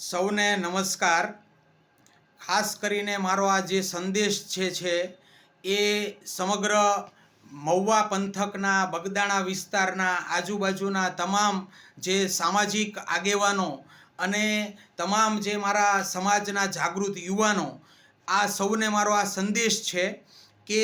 સૌને નમસ્કાર. ખાસ કરીને મારો આ જે સંદેશ છે છે, એ સમગ્ર મહુવા પંથકના, બગદાણા વિસ્તારના આજુબાજુના તમામ જે સામાજિક આગેવાનો અને તમામ જે મારા સમાજના જાગૃત યુવાનો, આ સૌને મારો આ સંદેશ છે કે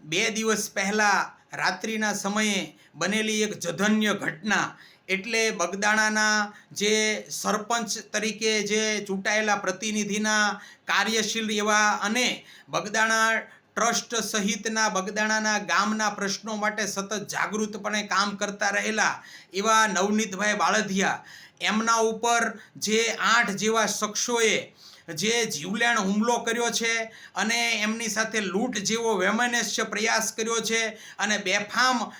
બે દિવસ પહેલાં રાત્રિના સમયે બનેલી એક જધન્ય ઘટના એટલે બગદાણાના જે સરપંચ તરીકે જે ચૂંટાયેલા પ્રતિનિધિના કાર્યશીલ એવા અને બગદાણા ટ્રસ્ટ સહિતના બગદાણાના ગામના પ્રશ્નો માટે સતત જાગૃતપણે કામ કરતા રહેલા એવા નવનીતભાઈ બાળધિયા. એમના ઉપર જે આઠ જેવા શખ્સોએ જે જીવલેણ હુમલો કર્યો છે અને એમની સાથે લૂંટ જેવો વૈમનસ્ય પ્રયાસ કર્યો છે અને બેફામ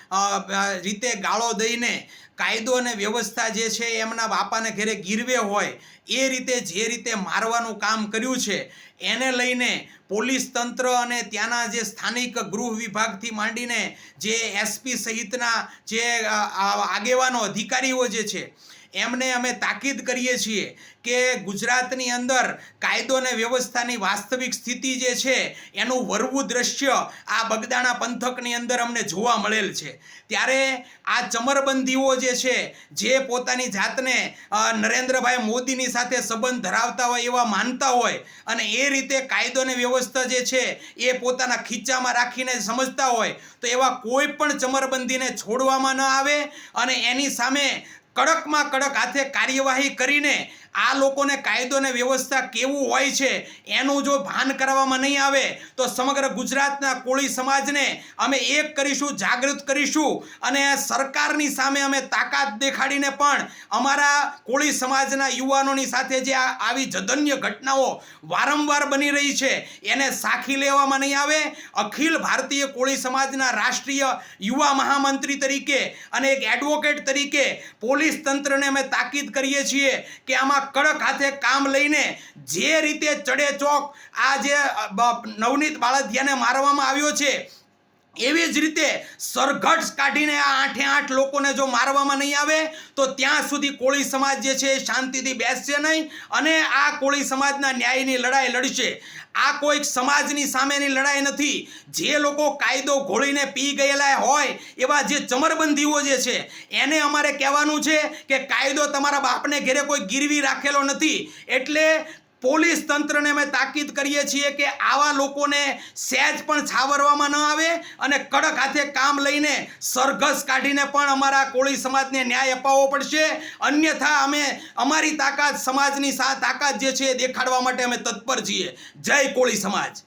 રીતે ગાળો દઈને કાયદો અને વ્યવસ્થા જે છે એમના બાપાને ઘરે ગીરવે હોય એ રીતે જે રીતે મારવાનું કામ કર્યું છે, એને લઈને પોલીસ તંત્ર અને ત્યાંના જે સ્થાનિક ગૃહ વિભાગથી માંડીને જે એસપી સહિતના જે આગેવાનો, અધિકારીઓ જે છે એમને અમે તાકીદ કરીએ છીએ કે ગુજરાતની અંદર કાયદો અને વ્યવસ્થાની વાસ્તવિક સ્થિતિ જે છે, એનું વરવું દ્રશ્ય આ બગદાણા પંથકની અંદર અમને જોવા મળેલ છે. ત્યારે આ ચમરબંધીઓ જે છે, જે પોતાની જાતને નરેન્દ્રભાઈ મોદીની સાથે સંબંધ ધરાવતા હોય એવા માનતા હોય અને એ રીતે કાયદો અને વ્યવસ્થા જે છે, એ પોતાના ખીચામાં રાખીને સમજતા હોય, તો એવા કોઈ પણ ચમરબંધીને છોડવામાં ન આવે અને એની સામે કડકમાં કડક હાથે કાર્યવાહી કરીને આ લોકોને કાયદો અને વ્યવસ્થા કેવું હોય છે, એનું જો ભાન કરવામાં નહીં આવે, તો સમગ્ર ગુજરાતના કોળી સમાજને અમે એક કરીશું, જાગૃત કરીશું અને સરકારની સામે અમે તાકાત દેખાડીને પણ અમારા કોળી સમાજના યુવાનોની સાથે જે આવી જધન્ય ઘટનાઓ વારંવાર બની રહી છે, એને સાખી લેવામાં નહીં આવે. અખિલ ભારતીય કોળી સમાજના રાષ્ટ્રીય યુવા મહામંત્રી તરીકે અને એક એડવોકેટ તરીકે પોલીસ તંત્રને અમે તાકીદ કરીએ છીએ કે આમાં કડક હાથે કામ લઈને જે રીતે ચડે ચોક આ જે નવનીત બાળધિયાને મારવામાં આવ્યો છે એવી જ રીતે સરઘટ કાઢીને આ આઠે આઠ લોકોને જો મારવામાં નહીં આવે, તો ત્યાં સુધી કોળી સમાજ જે છે શાંતિથી બેસશે નહીં અને આ કોળી સમાજના ન્યાયની લડાઈ લડશે. આ કોઈક સમાજની સામેની લડાઈ નથી. જે લોકો કાયદો ઘોળીને પી ગયેલા હોય, એવા જે ચમરબંધીઓ જે છે, એને અમારે કહેવાનું છે કે કાયદો તમારા બાપને ઘેરે કોઈ ગીરવી રાખેલો નથી. એટલે પોલીસ તંત્રને અમે તાકીદ કરીએ છીએ કે આવા લોકોને સહેજ પણ છાવરવામાં ન આવે અને કડક હાથે કામ લઈને સરઘસ કાઢીને પણ અમારા કોળી સમાજને ન્યાય અપાવવો પડશે. અન્યથા અમે અમારી તાકાત સમાજની સા, તાકાત જે છે એ દેખાડવા માટે અમે તત્પર છીએ. જય કોળી સમાજ.